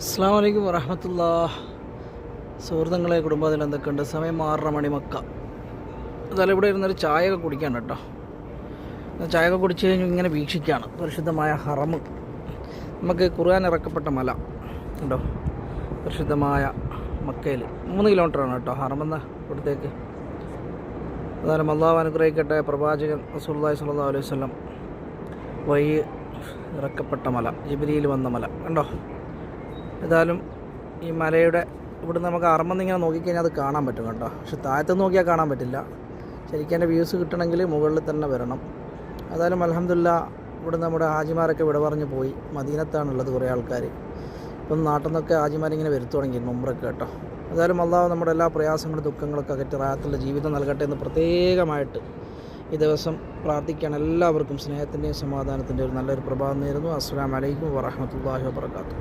അസ്സാം വലൈക്കും വറഹമത്തുള്ള സുഹൃത്തുക്കളെ കുടുംബത്തിൽ എന്തൊക്കെയുണ്ട്? സമയം ആറര മണി മക്ക. അതായത് ഇവിടെ ഇരുന്നൊരു ചായയൊക്കെ കുടിക്കാൻ കേട്ടോ. ചായയൊക്കെ കുടിച്ച് കഴിഞ്ഞ് ഇങ്ങനെ വീക്ഷിക്കുകയാണ് പരിശുദ്ധമായ ഹറമ് നമുക്ക് ഖുർആൻ ഇറക്കപ്പെട്ട മല. ഉണ്ടോ പരിശുദ്ധമായ മക്കയിൽ. മൂന്ന് കിലോമീറ്ററാണ് കേട്ടോ ഹറമെന്ന ഇവിടത്തേക്ക്. അതായത് മല്ലാവ് അനുഗ്രഹിക്കട്ടെ. പ്രവാചകൻ റസൂലുള്ളാഹി സ്വല്ലല്ലാഹു അലൈഹി വസല്ലം വഴി ഇറക്കപ്പെട്ട മല. ജിബിരിയിൽ വന്ന മല. കണ്ടോ? ഏതായാലും ഈ മലയുടെ ഇവിടെ നമുക്ക് അറമെന്ന് ഇങ്ങനെ നോക്കിക്കഴിഞ്ഞാൽ അത് കാണാൻ പറ്റും കേട്ടോ. പക്ഷെ താഴത്ത് നോക്കിയാൽ കാണാൻ പറ്റില്ല. ശരിക്കും എന്റെ വ്യൂസ് കിട്ടണമെങ്കിൽ മുകളിൽ തന്നെ വരണം. ഏതായാലും അലഹമില്ല ഇവിടെ നമ്മുടെ ഹാജിമാരൊക്കെ വിട പറഞ്ഞ് പോയി. മദീനത്താണുള്ളത് കുറേ ആൾക്കാർ. ഇപ്പം നാട്ടിൽ നിന്നൊക്കെ ഹാജിമാരിങ്ങനെ വരുത്തു തുടങ്ങി മുമ്പൊക്കെ കേട്ടോ. ഏതായാലും അള്ളാഹു നമ്മുടെ എല്ലാ പ്രയാസങ്ങളും ദുഃഖങ്ങളൊക്കെ അകറ്റി റായത്തുള്ള ജീവിതം നൽകട്ടെ എന്ന് പ്രത്യേകമായിട്ട് ഈ ദിവസം പ്രാർത്ഥിക്കാൻ എല്ലാവർക്കും സ്നേഹത്തിന്റെയും സമാധാനത്തിന്റെയും ഒരു നല്ലൊരു പ്രഭാതം നേരുന്നു. അസ്സാം വലൈക്കും വാഹമത്തല്ലാഹി വാബർക്കാത്തു